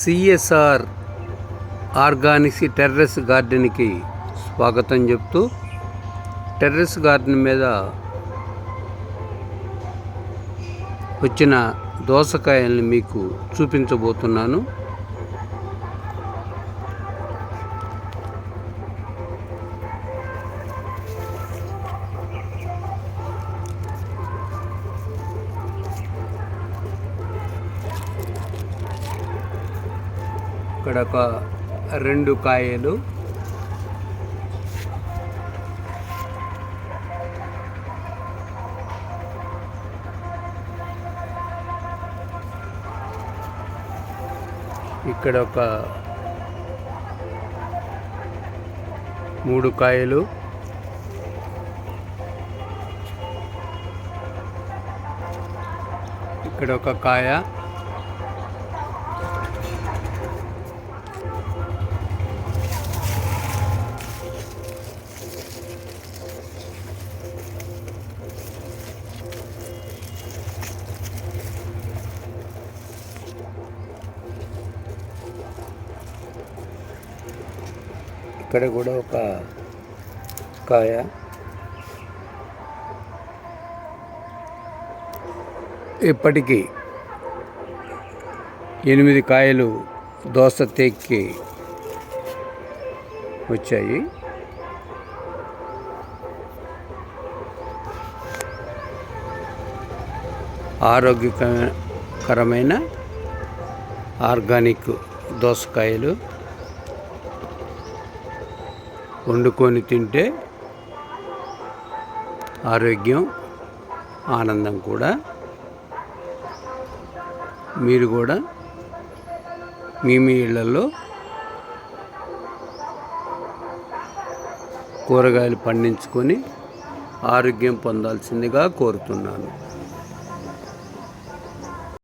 CSR Organics terrace గార్డెన్కి స్వాగతం చెప్తూ terrace garden మీద వచ్చిన దోసకాయల్ని మీకు చూపించబోతున్నాను. ఇక్కడ ఒక రెండు కాయలు. ఇక్కడ ఒక మూడు కాయలు. ఇక్కడ ఒక కాయ. ఇక్కడ కూడా ఒక కాయ. ఇప్పటికీ ఎనిమిది కాయలు దోస తేక్కి వచ్చాయి. ఆరోగ్యకరమైన ఆర్గానిక్ దోసకాయలు వండుకొని తింటే ఆరోగ్యం ఆనందం కూడా. మీరు కూడా మీ మీ ఇళ్ళలో కూరగాయలు పండించుకొని ఆరోగ్యం పొందాల్సిందిగా కోరుతున్నాను.